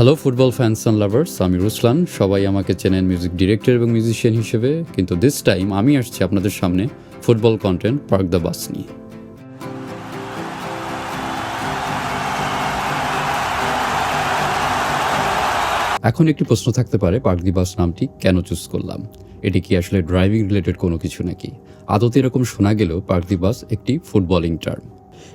Hello football fans and lovers আমি রুসলান সবাই আমাকে চেনেন মিউজিক ডিরেক্টর এবং মিউজিশিয়ান হিসেবে। কিন্তু দিস টাইম আমি আসছি আপনাদের সামনে football content park the bus নিয়ে। এখন একটি প্রশ্ন থাকতে পারে পার্ক দি বাস নামটি কেন চুজ করলাম? এটি কি আসলে ড্রাইভিং রিলেটেড কোনো কিছু নাকি? আদতে এরকম শোনা গেলেও পার্ক দি বাস একটি ফুটবলিং টার্ম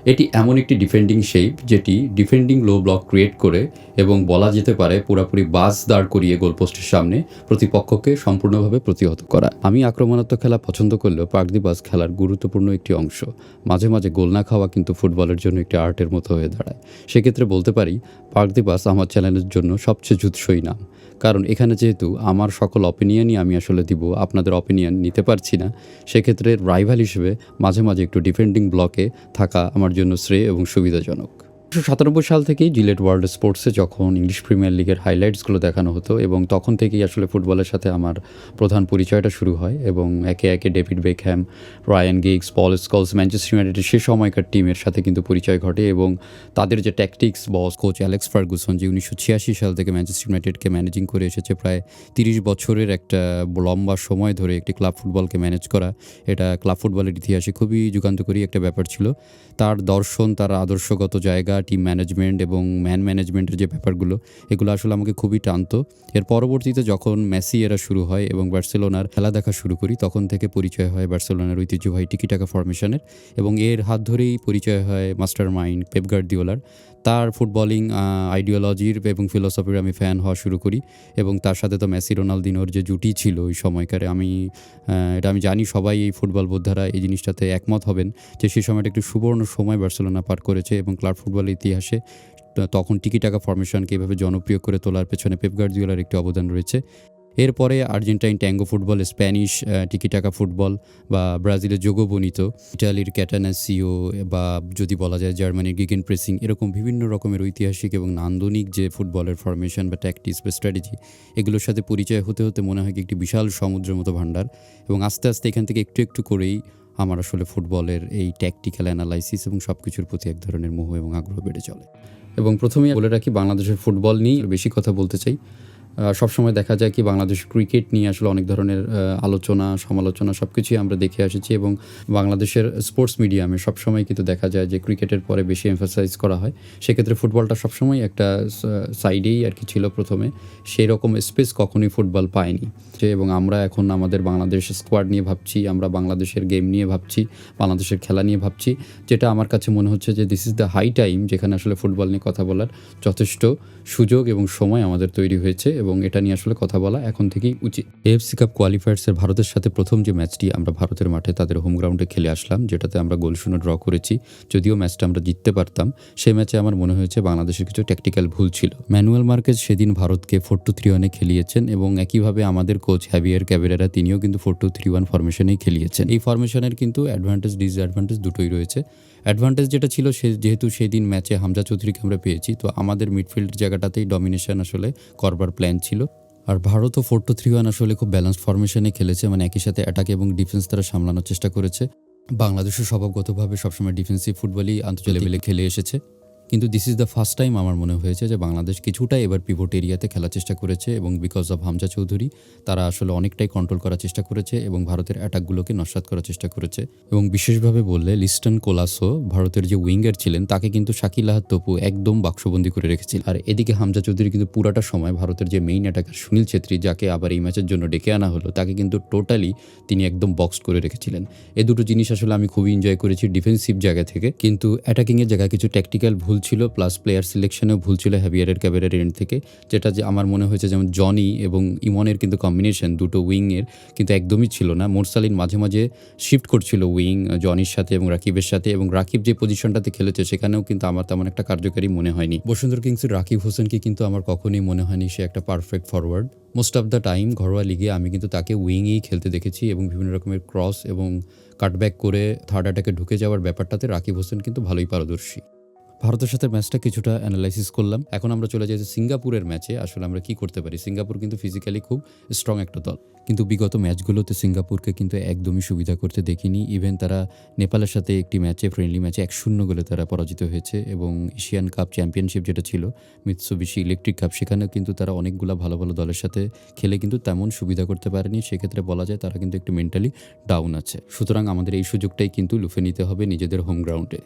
এটি এমন একটি ডিফেন্ডিং শেপ যেটি ডিফেন্ডিং লো ব্লক ক্রিয়েট করে এবং বলা যেতে পারে পুরোপুরি বাস দাঁড় করিয়ে গোলপোস্টের সামনে প্রতিপক্ষকে সম্পূর্ণভাবে প্রতিহত করা। আমি আক্রমণাত্মক খেলা পছন্দ করলেও বাস খেলার গুরুত্বপূর্ণ একটি অংশ। মাঝে মাঝে গোল না খাওয়া কিন্তু ফুটবলের জন্য একটি আর্টের মতো হয়ে দাঁড়ায়। সেক্ষেত্রে বলতে পারি পার্ক দি বাস আমার চ্যানেলের জন্য সবচেয়ে জুৎসই নাম। কারণ এখানে যেহেতু আমার সকল অপিনিয়নই আমি আসলে দিব, আপনাদের অপিনিয়ন নিতে পারছি না, সেক্ষেত্রে রাইভাল হিসেবে মাঝে মাঝে একটু ডিফেন্ডিং ব্লকে থাকা আমার জন্য শ্রেয় এবং সুবিধাজনক। উনিশশো সাতানব্বই সাল থেকেই জিলেট ওয়ার্ল্ড স্পোর্টসে যখন ইংলিশ প্রিমিয়ার লিগের হাইলাইটসগুলো দেখানো হতো এবং তখন থেকেই আসলে ফুটবলের সাথে আমার প্রধান পরিচয়টা শুরু হয় এবং একে একে David Beckham, Ryan Giggs, Paul Scholes, Manchester ইউনাইটেডের সে সময়কার টিমের সাথে কিন্তু পরিচয় ঘটে এবং তাদের যে tactics boss coach Alex Ferguson যে উনিশশো ছিয়াশি সাল থেকে ম্যানচেস্টার ইউনাইটেডকে ম্যানেজিং করে এসেছে প্রায় তিরিশ বছরের একটা লম্বা সময় ধরে একটি ক্লাব ফুটবলকে ম্যানেজ করা। এটা ক্লাব ফুটবলের ইতিহাসে খুবই যুগান্তকারী একটা ব্যাপার ছিল। তার দর্শন, তার আদর্শগত জায়গা টিম ম্যানেজমেন্ট এবং ম্যান ম্যানেজমেন্টের যে ব্যাপারগুলো, এগুলো আসলে আমাকে খুবই টানতো। এর পরবর্তীতে যখন মেসি এরা শুরু হয় এবং বার্সেলোনার খেলা দেখা শুরু করি, তখন থেকে পরিচয় হয় বার্সেলোনার ঐতিহ্যবাহী টিকিটাকা ফরমেশনের এবং এর হাত ধরেই পরিচয় হয় মাস্টার মাইন্ড পেপগার্দিওলার তার ফুটবলিং আইডিওলজির এবং ফিলোসফির আমি ফ্যান হওয়া শুরু করি এবং তার সাথে তো মেসি, রোনালদিনোর যে জুটি ছিল ওই সময়কারে আমি এটা আমি জানি সবাই এই ফুটবল বোদ্ধারা এই জিনিসটাতে একমত হবেন যে সেই সময়টা একটি সুবর্ণ সময় বার্সেলোনা পার করেছে এবং ক্লাব ফুটবলের ইতিহাসে তখন টিকি টাকা ফরমেশনকে এভাবে জনপ্রিয় করে তোলার পেছনে পেপ গার্দিওলার একটি অবদান রয়েছে। এরপরে আর্জেন্টাইন ট্যাঙ্গো ফুটবল, স্প্যানিশ টিকি টাকা ফুটবল বা ব্রাজিলের যোগবনিত ইটালির ক্যাটানাসিও বা যদি বলা যায় জার্মানির গিগেন প্রেসিং এরকম বিভিন্ন রকমের ঐতিহাসিক এবং নান্দনিক যে ফুটবলের ফরমেশন বা ট্যাকটিক্স বা স্ট্র্যাটেজি এগুলোর সাথে পরিচয় হতে হতে মনে হয় কি একটি বিশাল সমুদ্রের মতো ভাণ্ডার। এবং আস্তে আস্তে এখান থেকে একটু একটু করেই আমার আসলে ফুটবলের এই ট্যাকটিক্যাল অ্যানালাইসিস এবং সব কিছুর প্রতি এক ধরনের মোহ এবং আগ্রহ বেড়ে চলে। এবং প্রথমেই বলে রাখি, বাংলাদেশের ফুটবল নিয়ে বেশি কথা বলতে চাই। সবসময় দেখা যায় কি বাংলাদেশ ক্রিকেট নিয়ে আসলে অনেক ধরনের আলোচনা, সমালোচনা সব কিছুই আমরা দেখে এসেছি এবং বাংলাদেশের স্পোর্টস মিডিয়ামে সবসময় কিন্তু দেখা যায় যে ক্রিকেটের পরে বেশি এমফাসাইজ করা হয়। সেক্ষেত্রে ফুটবলটা সবসময় একটা সাইডেই আর কি ছিল প্রথমে। সেই রকম স্পেস কখনোই ফুটবল পায়নি। যে এবং আমরা এখন আমাদের বাংলাদেশ স্কোয়াড নিয়ে ভাবছি, আমরা বাংলাদেশের গেম নিয়ে ভাবছি, বাংলাদেশের খেলা নিয়ে ভাবছি। যেটা আমার কাছে মনে হচ্ছে যে this is the high time যেখানে আসলে ফুটবল নিয়ে কথা বলার যথেষ্ট সুযোগ এবং সময় আমাদের তৈরি হয়েছে এবং এটা নিয়ে আসলে কথা বলা এখন থেকেই উচিত। এএফসি কাপ কোয়ালিফায়ার্সের ভারতের সাথে প্রথম যে ম্যাচটি আমরা ভারতের মাঠে তাদের হোম গ্রাউন্ডে খেলে আসলাম, যেটাতে আমরা গোল শূন্য ড্র করেছি, যদিও ম্যাচটা আমরা জিততে পারতাম সেই ম্যাচে আমার মনে হয়েছে বাংলাদেশের কিছু ট্যাকটিক্যাল ভুল ছিল। ম্যানুয়াল মার্কেজ সেদিন ভারতকে ফোর টু থ্রি ওয়ানে খেলিয়েছেন এবং একইভাবে আমাদের কোচ হ্যাভিয়ার ক্যাবেরারা তিনিও কিন্তু ফোর টু থ্রি ওয়ান ফরমেশনেই খেলিয়েছেন। এই ফরমেশনের কিন্তু অ্যাডভান্টেজ ডিসঅ্যাডভান্টেজ দুটোই রয়েছে। অ্যাডভান্টেজ যেটা ছিল সে যেহেতু সেদিন ম্যাচে হামজা চৌধুরীকে আমরা পেয়েছি তো আমাদের মিডফিল্ড জায়গাটাতেই ডমিনেশন আসলে করবার প্ল্যান ছিল। আর ভারতও ফোর টু থ্রি ওয়ান আসলে খুব ব্যালেন্স ফরমেশনে খেলেছে মানে একই সাথে অ্যাটাক এবং ডিফেন্স তারা সামলানোর চেষ্টা করেছে। বাংলাদেশও স্বভাবগতভাবে সবসময় ডিফেন্সিভ ফুটবলই আন্তর্জাতিক লেভেলে খেলে এসেছে। কিন্তু this is the first time আমার মনে হয়েছে যে বাংলাদেশ কিছুটা এবার পিভট এরিয়াতে খেলার চেষ্টা করেছে এবং বিকজ অফ হামজা চৌধুরী, তারা আসলে অনেকটাই কন্ট্রোল করার চেষ্টা করেছে এবং ভারতের অ্যাটাকগুলোকে নস্বাত করার চেষ্টা করেছে। এবং বিশেষভাবে বললে, লিস্টন কোলাসো ভারতের যে উইঙ্গার ছিলেন, তাকে কিন্তু শাকিল আহাদ তপু একদম বাক্সবন্দি করে রেখেছিল। আর এদিকে হামজা চৌধুরী কিন্তু পুরাটা সময় ভারতের যে মেইন অ্যাটাকার সুনীল ছেত্রী, যাকে আবার এই ম্যাচের জন্য ডেকে আনা হলো, তাকে কিন্তু টোটালি তিনি একদম বক্স করে রেখেছিলেন। এ দুটো জিনিস আসলে আমি খুবই এনজয় করেছি ডিফেন্সিভ জায়গা থেকে। কিন্তু অ্যাটাকিংয়ের জায়গায় কিছু ট্যাকটিক্যাল ভুল ছিল প্লাস প্লেয়ার সিলেকশনেও ভুল ছিল হ্যাভিয়ারের ক্যাবেরের এন্ড থেকে। যেটা যে আমার মনে হয়েছে যেমন জনি এবং ইমনের কিন্তু কম্বিনেশন দুটো উইংয়ের কিন্তু একদমই ছিল না। মোরসালিন মাঝে মাঝে শিফট করছিল উইং জনির সাথে এবং রাকিবের সাথে এবং রাকিব যে পজিশনটাতে খেলেছে সেখানেও কিন্তু আমার তেমন একটা কার্যকারী মনে হয়নি। বসুন্ধর কিংসের রাকিব হোসেনকে কিন্তু আমার কখনোই মনে হয়নি সে একটা perfect forward most of the time ঘরোয়া লিগে আমি কিন্তু তাকে উইংয়েই খেলতে দেখেছি এবং বিভিন্ন রকমের ক্রস এবং কাটব্যাক করে থার্ড অ্যাটাকে ঢুকে যাওয়ার ব্যাপারটাতে রাকিব হোসেন কিন্তু ভালোই পারদর্শী। ভারতের সাথে ম্যাচটা কিছুটা অ্যানালাইসিস করলাম। এখন আমরা চলে যাই যে সিঙ্গাপুরের ম্যাচে আসলে আমরা কি করতে পারি। সিঙ্গাপুর কিন্তু ফিজিক্যালি খুব স্ট্রং একটা দল। কিন্তু বিগত ম্যাচগুলোতে সিঙ্গাপুরকে কিন্তু একদমই সুবিধা করতে দেখিনি। ইভেন তারা নেপালের সাথে একটি ম্যাচে ফ্রেন্ডলি ম্যাচে এক শূন্য গোলে তারা পরাজিত হয়েছে এবং এশিয়ান কাপ চ্যাম্পিয়নশিপ যেটা ছিল মিৎসুবিশি ইলেকট্রিক কাপ সেখানেও কিন্তু তারা অনেকগুলো ভালো ভালো দলের সাথে খেলে কিন্তু তেমন সুবিধা করতে পারেনি। সেক্ষেত্রে বলা যায় তারা কিন্তু একটু মেন্টালি ডাউন আছে। সুতরাং আমাদের এই সুযোগটাই কিন্তু লুফে নিতে হবে নিজেদের হোম গ্রাউন্ডে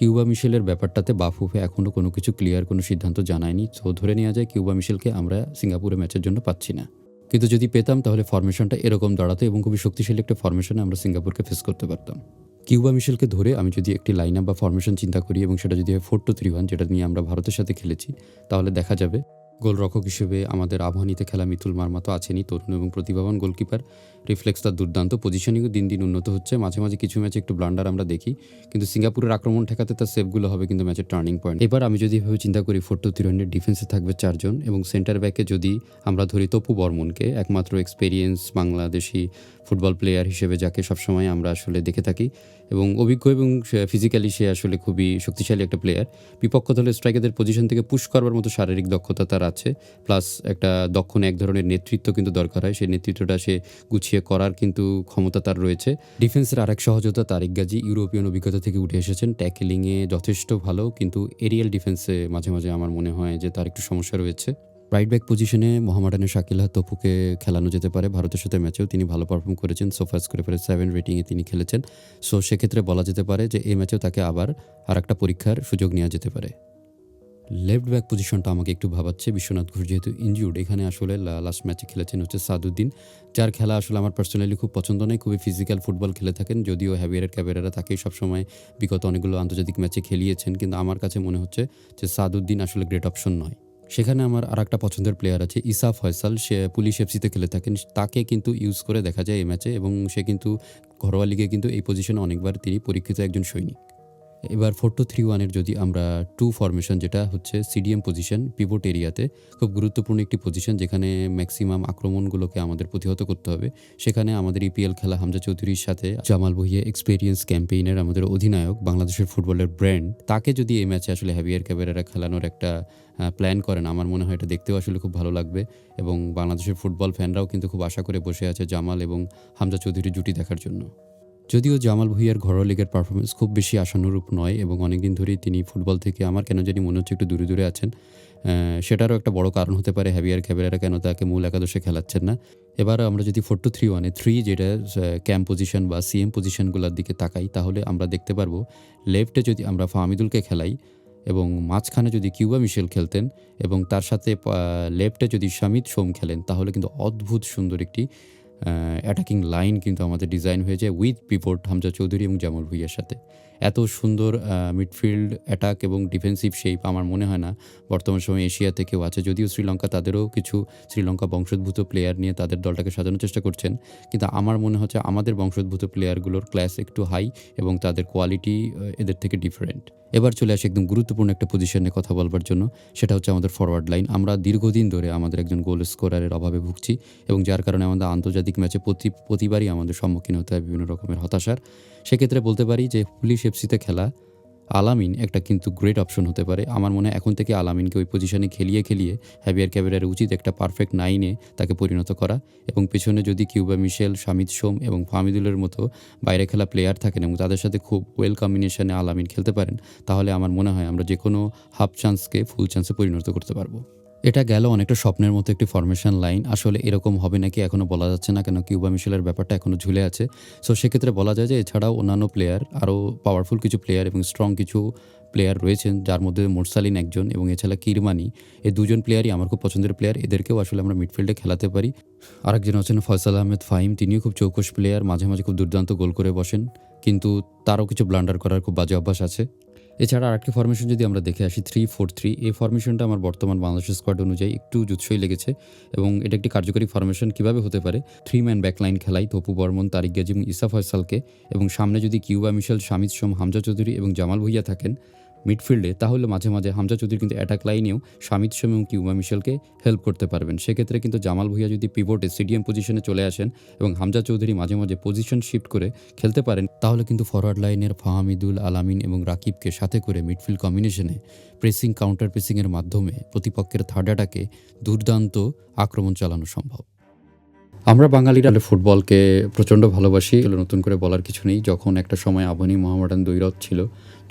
কিউবা মিশেলের ব্যাপারটাতে বাফুফে এখনও কোনো কিছু ক্লিয়ার কোনো সিদ্ধান্ত জানায়নি। তো ধরে নেওয়া যায় কিউবা মিশেলকে আমরা সিঙ্গাপুরে ম্যাচের জন্য পাচ্ছি না। কিন্তু যদি পেতাম তাহলে ফরমেশনটা এরকম দাঁড়াতো এবং খুবই শক্তিশালী একটা ফরমেশনে আমরা সিঙ্গাপুরকে ফেস করতে পারতাম। কিউবা মিশেলকে ধরে আমি যদি একটি লাইন আপ বা ফরমেশন চিন্তা করি এবং সেটা যদি হয় ফোর টু থ্রি ওয়ান যেটা নিয়ে আমরা ভারতের সাথে খেলেছি, তাহলে দেখা যাবে গোলরক্ষক হিসেবে আমাদের আবহানিতে খেলা মিতুল মার্মা তো আছেনই তরুণ এবং প্রতিভাবান গোলকিপার। রিফ্লেক্স তার দুর্দান্ত পজিশনিংও দিন দিন উন্নত হচ্ছে। মাঝে মাঝে কিছু ম্যাচে একটু ব্লান্ডার আমরা দেখি, কিন্তু সিঙ্গাপুরের আক্রমণ ঠেকাতে তার সেভগুলো হবে কিন্তু ম্যাচের টার্নিং পয়েন্ট। এবার আমি যদি এভাবে চিন্তা করি ফোর টু থ্রি হান্ড্রেড ডিফেন্সে থাকবে চারজন এবং সেন্টার ব্যাকে যদি আমরা ধরি তপু বর্মনকে, একমাত্র এক্সপেরিয়েন্স বাংলাদেশি ফুটবল প্লেয়ার হিসেবে যাকে সবসময় আমরা আসলে দেখে থাকি এবং অভিজ্ঞ এবং ফিজিক্যালি সে আসলে খুবই শক্তিশালী একটা প্লেয়ার বিপক্ষ দলের স্ট্রাইকারদের পজিশন থেকে পুশ করবার মতো শারীরিক দক্ষতা তার আছে। প্লাস একটা দক্ষণ এক ধরনের নেতৃত্ব কিন্তু দরকার হয়। সেই নেতৃত্বটা সে গুছিয়ে করার কিন্তু ক্ষমতা তার রয়েছে। ডিফেন্সের আরেক সহযোগিতা তারিক গাজী ইউরোপিয়ান অভিজ্ঞতা থেকে উঠে এসেছেন। ট্যাকেলিংয়ে যথেষ্ট ভালো, কিন্তু এরিয়াল ডিফেন্সে মাঝে মাঝে আমার মনে হয় যে তার একটু সমস্যা রয়েছে। রাইট ব্যাক পজিশনে মোহামেডানের শাকিলা তপুকে খেলানো যেতে পারে। ভারতের সাথে ম্যাচেও তিনি ভালো পারফর্ম করেছেন। সোফাস করে ফেলে সেভেন রেটিংয়ে তিনি খেলেছেন। সো সেক্ষেত্রে বলা যেতে পারে যে এই ম্যাচেও তাকে আবার আর একটা পরীক্ষার সুযোগ নেওয়া যেতে পারে। লেফট ব্যাক পজিশনটা আমাকে একটু ভাবাচ্ছে। বিশ্বনাথ ঘোষ যেহেতু ইনজিউর্ড এখানে আসলে লাস্ট ম্যাচে খেলেছেন হচ্ছে সাদুদ্দিন। যার খেলা আসলে আমার পার্সোনালি খুব পছন্দ নয়, খুবই ফিজিক্যাল ফুটবল খেলে থাকেন। যদিও হ্যাভিয়ারের ক্যাবেরারা তাকেই সবসময় বিগত অনেকগুলো আন্তর্জাতিক ম্যাচে খেলিয়েছেন। কিন্তু আমার কাছে মনে হচ্ছে যে সাদুদ্দিন আসলে গ্রেট অপশন নয়। সেখানে আমার আর একটা পছন্দের প্লেয়ার আছে ইসাফ ফয়সাল। সে পুলিশ এফসিতে খেলে থাকেন। তাকে কিন্তু ইউজ করে দেখা যায় এই ম্যাচে এবং সে কিন্তু ঘরোয়া লিগে কিন্তু এই পজিশনে অনেকবার তিনি পরীক্ষিত একজন সৈনিক। এবার ফোর টু থ্রি ওয়ানের যদি আমরা টু ফরমেশন যেটা হচ্ছে সিডিএম পজিশন পিভোট এরিয়াতে খুব গুরুত্বপূর্ণ একটি পজিশন যেখানে ম্যাক্সিমাম আক্রমণগুলোকে আমাদের প্রতিহত করতে হবে। সেখানে আমাদের ইপিএল খেলা হামজা চৌধুরীর সাথে জামাল ভুইয়া এক্সপেরিয়েন্স ক্যাম্পেইনের আমাদের অধিনায়ক, বাংলাদেশের ফুটবলের ব্র্যান্ড তাকে যদি এই ম্যাচে আসলে হ্যাভিয়ার ক্যাবেরারা খেলানোর একটা প্ল্যান করেন, আমার মনে হয় এটা দেখতেও আসলে খুব ভালো লাগবে। এবং বাংলাদেশের ফুটবল ফ্যানরাও কিন্তু খুব আশা করে বসে আছে জামাল এবং হামজা চৌধুরীর জুটি দেখার জন্য। যদিও জামাল ভুইয়ার ঘরোয়া লিগের পারফরমেন্স খুব বেশি আশানুরূপ নয় এবং অনেকদিন ধরেই তিনি ফুটবল থেকে আমার কেন জানি মনে হচ্ছে একটু দূরে দূরে আছেন সেটারও একটা বড় কারণ হতে পারে হ্যাভিয়ার ক্যাবেরারা কেন তাকে মূল একাদশে খেলাচ্ছেন না। এবার আমরা যদি ফোর টু থ্রি ওয়ানে থ্রি যেটা ক্যাম্প পজিশন বা সিএম পজিশনগুলোর দিকে তাকাই, তাহলে আমরা দেখতে পারব লেফটে যদি আমরা ফাহমিদুলকে খেলাই এবং মাঝখানে যদি কিউবা মিশেল খেলতেন এবং তার সাথে লেফটে যদি শামিদ সোম খেলেন, তাহলে কিন্তু অদ্ভুত সুন্দর একটি অ্যাটাকিং লাইন কিন্তু আমাদের ডিজাইন হয়ে যায় উইথ পিপোর্ট হামজা চৌধুরী এবং জামল ভুইয়ার সাথে। এত সুন্দর মিডফিল্ড অ্যাটাক এবং ডিফেন্সিভ শেপ আমার মনে হয় না। বর্তমান সময়ে এশিয়াতে কেউ আছে। যদিও শ্রীলঙ্কা তাদেরও কিছু শ্রীলঙ্কা বংশোদ্ভূত প্লেয়ার নিয়ে তাদের দলটাকে সাজানোর চেষ্টা করছেন। কিন্তু আমার মনে হচ্ছে আমাদের বংশোদ্ভূত প্লেয়ারগুলোর ক্লাস একটু হাই এবং তাদের কোয়ালিটি এদের থেকে ডিফারেন্ট এবার চলে আসে একদম গুরুত্বপূর্ণ একটা পজিশনে কথা বলবার জন্য। সেটা হচ্ছে আমাদের ফরওয়ার্ড লাইন আমরা দীর্ঘদিন ধরে আমাদের একজন গোল স্কোরারের অভাবে ভুগছি এবং যার কারণে আমাদের আন্তর্জাতিক ম্যাচে প্রতি, প্রতিবারই আমাদের সম্মুখীন হতে হয় বিভিন্ন রকমের হতাশার। সেক্ষেত্রে বলতে পারি যে, পুলিশ এফসিতে খেলা আলামিন একটা কিন্তু গ্রেট অপশন হতে পারে। আমার মনে হয় এখন থেকে আলামিনকে ওই পজিশনে খেলিয়ে খেলিয়ে হ্যাভিয়ার ক্যাবেরার উচিত একটা পারফেক্ট নাইনে তাকে পরিণত করা এবং পেছনে যদি কিউবা মিশেল শামিদ সোম এবং ফামিদুলের মতো বাইরে খেলা প্লেয়ার থাকেন এবং তাদের সাথে খুব ওয়েল কম্বিনেশনে আলামিন খেলতে পারেন, তাহলে আমার মনে হয় আমরা যে কোনো হাফ চান্সকে ফুল চান্সে পরিণত করতে পারব। এটা গেল অনেকটা স্বপ্নের মতো একটি ফরমেশন লাইন আসলে এরকম হবে নাকি এখনও বলা যাচ্ছে না, কেন কিউবা মিশেলের ব্যাপারটা এখনও ঝুলে আছে। সো সেক্ষেত্রে বলা যায় যে এছাড়াও অন্যান্য প্লেয়ার আরও পাওয়ারফুল কিছু প্লেয়ার এবং স্ট্রং কিছু প্লেয়ার রয়েছেন, যার মধ্যে মোরসালিন একজন এবং এছাড়া কিরমানি। এই দুজন প্লেয়ারই আমার খুব পছন্দের প্লেয়ার এদেরকেও আসলে আমরা মিডফিল্ডে খেলাতে পারি। আরেকজন আছেন ফয়সাল আহমেদ ফাহিম, তিনিও খুব চৌকস প্লেয়ার মাঝে মাঝে খুব দুর্দান্ত গোল করে বসেন। কিন্তু তারও কিছু ব্লান্ডার করার খুব বাজে অভ্যাস আছে। এছাড়া আরেকটি ফরমেশন যদি আমরা দেখে আসি থ্রি ফোর থ্রি এই ফরমেশনটা আমার বর্তমান বাংলাদেশের স্কোয়াড অনুযায়ী একটু জুৎসই লেগেছে এবং এটা একটি কার্যকরী ফরমেশন কীভাবে হতে পারে? থ্রি ম্যান ব্যাকলাইন খেলাই, তপু বর্মন, তারিক গাজি এবং ইসা ফয়সালকে এবং সামনে যদি কিউবা মিশেল, শামিদ সোম, হামজা চৌধুরী এবং জামাল ভুইয়া থাকেন মিডফিল্ডে তাহলে মাঝে মাঝে হামজা চৌধুরী কিন্তু অ্যাটাক লাইনেও শামিদ শামী এবং কিউমা মিশেলকে হেল্প করতে পারবেন। সেক্ষেত্রে কিন্তু জামাল ভুইয়া যদি পিভোটে সিডিএম পজিশনে চলে আসেন এবং হামজা চৌধুরী মাঝে মাঝে পজিশন শিফট করে খেলতে পারেন, তাহলে কিন্তু ফরওয়ার্ড লাইনের ফাহামিদুল আলামিন এবং রাকিবকে সাথে করে মিডফিল্ড কম্বিনেশনে প্রেসিং কাউন্টার প্রেসিংয়ের মাধ্যমে প্রতিপক্ষের থার্ড অ্যাটাকে দুর্দান্ত আক্রমণ চালানো সম্ভব। আমরা বাঙালিরা ফুটবলকে প্রচণ্ড ভালোবাসি নতুন করে বলার কিছু নেই। যখন একটা সময় আবনি মোহামেডান দৈরত ছিল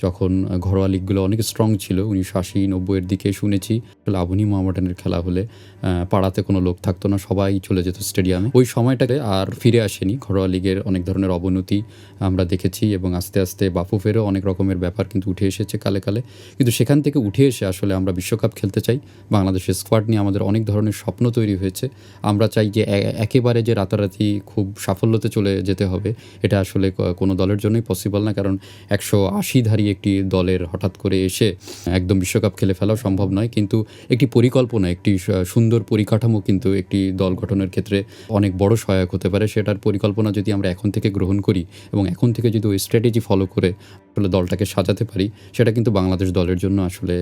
যখন ঘরোয়া লিগগুলো অনেক স্ট্রং ছিল, উনিশশো আশি, নব্বইয়ের দিকে শুনেছি, আসলে আবনি মোহামেডানের খেলা হলে পাড়াতে কোনো লোক থাকতো না, সবাই চলে যেত স্টেডিয়ামে ওই সময়টাকে আর ফিরে আসেনি, ঘরোয়া লিগের অনেক ধরনের অবনতি আমরা দেখেছি এবং আস্তে আস্তে বাফুফেরও অনেক রকমের ব্যাপার কিন্তু উঠে এসেছে কালে কালে। কিন্তু সেখান থেকে উঠে এসে আসলে আমরা বিশ্বকাপ খেলতে চাই, বাংলাদেশের স্কোয়াড নিয়ে আমাদের অনেক ধরনের স্বপ্ন তৈরি হয়েছে। আমরা চাই যে একেবারে যে রাতারাতি খুব সাফল্যতে চলে যেতে হবে, এটা আসলে কোনো দলের জন্যই পসিবল না, কারণ একশো আশিধারী একটি দলের হঠাৎ করে এসে একদম বিশ্বকাপ খেলে ফেলা সম্ভব নয়, কিন্তু একটি পরিকল্পনা, একটি সুন্দর পরিকাঠামো কিন্তু একটি দল গঠনের ক্ষেত্রে অনেক বড় সহায়ক হতে পারে। সেটার পরিকল্পনা যদি আমরা এখন থেকে গ্রহণ করি এবং এখন থেকে যদি ওই স্ট্র্যাটেজি ফলো করে আসলে দলটাকে সাজাতে পারি, সেটা কিন্তু বাংলাদেশ দলের জন্য আসলে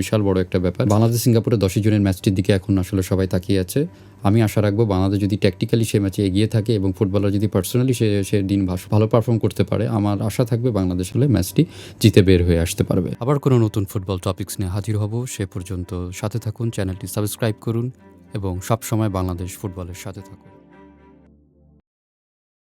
বিশাল বড় একটা ব্যাপার। বাংলাদেশ সিঙ্গাপুরে দশই জনের ম্যাচটির দিকে এখন আসলে সবাই তাকিয়ে আছে। আমি আশা রাখব বাংলাদেশ যদি ট্যাকটিক্যালি সে ম্যাচে এগিয়ে থাকে এবং ফুটবলার যদি পার্সোনালি সে সে দিন ভালো পারফর্ম করতে পারে, আমার আশা থাকবে বাংলাদেশ হলে ম্যাচটি জিতে বের হয়ে আসতে পারবে। আবার কোনো নতুন ফুটবল টপিক্স নিয়ে হাজির হব সে পর্যন্ত সাথে থাকুন চ্যানেলটি সাবস্ক্রাইব করুন এবং সবসময় বাংলাদেশ ফুটবলের সাথে থাকুন।